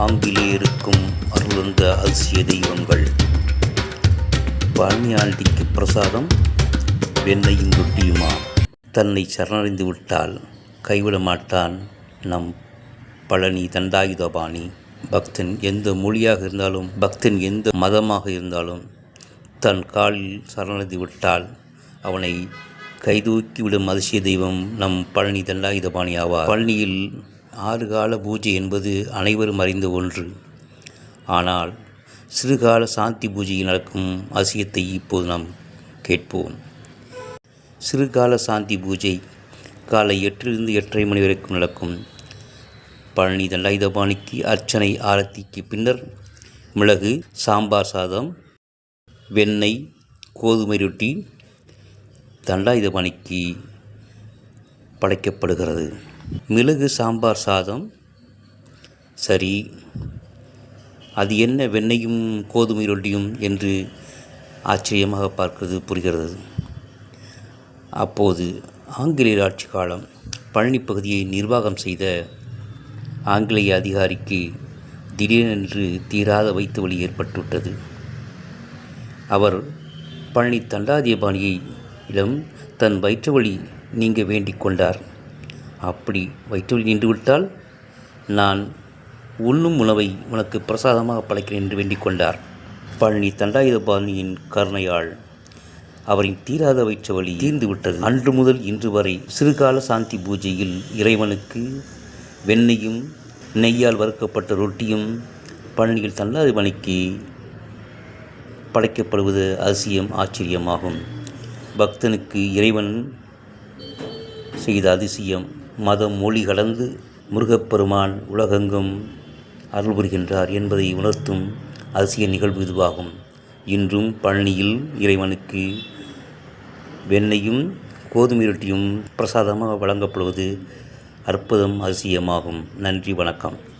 ஆங்கிலேயருக்கும் அருளந்த அதிசய தெய்வங்கள். பழனியாண்டிக்கு பிரசாதம் வெண்ணையும் ரொட்டியுமா? தன்னை சரணடைந்து விட்டால் கைவிட மாட்டான் நம் பழனி தண்டாயுதபாணி. பக்தன் எந்த மொழியாக இருந்தாலும் பக்தன் எந்த மதமாக இருந்தாலும் தன் காலில் சரணடைந்து விட்டால் அவனை கைதூக்கி விடும் அதிசய தெய்வம் நம் பழனி தண்டாயுதபாணி ஆவார். பழனியில் ஆறு கால பூஜை என்பது அனைவரும் அறிந்த ஒன்று. ஆனால் சிறுகால சாந்தி பூஜையில் நடக்கும் அவசியத்தை இப்போது நாம் கேட்போம். சிறுகால சாந்தி பூஜை காலை எட்டிலிருந்து எட்டரை மணி வரைக்கும் நடக்கும். பழனி தண்டாயுதபாணிக்கு அர்ச்சனை ஆரத்திக்கு பின்னர் மிளகு சாம்பார் சாதம் வெண்ணெய் கோதுமை ரொட்டி தண்டாயுதபாணிக்கு படைக்கப்படுகிறது. மிளகு சாம்பார் சாதம். சரி அது என்ன வெண்ணையும் கோதுமை ரொட்டியும் என்று ஆச்சரியமாக பார்க்கிறது புரிகிறது. அப்போது ஆங்கிலேயர் ஆட்சி காலம் பழனி பகுதியை நிர்வாகம் செய்த ஆங்கிலேய அதிகாரிக்கு திடீரென்று தீராத வைத்து வழி ஏற்பட்டுவிட்டது. அவர் பழனி தண்டாதியபாணியை இடம் தன் வயிற்று வலி நீங்க வேண்டிக் கொண்டார். அப்படி வயிற்றுவலி நின்றுவிட்டால் நான் உண்ணும் உணவை உனக்கு பிரசாதமாக படைக்கிறேன் என்று வேண்டிக் கொண்டார். பழனி தண்டாயுதபாணியின் கருணையால் அவரின் தீராத வயிற்று வலி தீர்ந்து விட்டது அன்று முதல் இன்று வரை சிறுகால சாந்தி பூஜையில் இறைவனுக்கு வெண்ணெயும் நெய்யால் வறுக்கப்பட்ட ரொட்டியும் பழனியில் தண்டாயுதபாணிக்கு படைக்கப்படுவது அதிசயம் ஆச்சரியமாகும். பக்தனுக்கு இறைவன் செய்த அதிசயம். மதம் மொழி கலந்து முருகப்பெருமான் உலகெங்கும் அருள் புரிகின்றார் என்பதை உணர்த்தும் அதிசய நிகழ்வு இதுவாகும். இன்றும் பழனியில் இறைவனுக்கு வெண்ணையும் கோதுமை ரொட்டியும் பிரசாதமாக வழங்கப்படுவது அற்புதம் அதிசயமாகும். நன்றி வணக்கம்.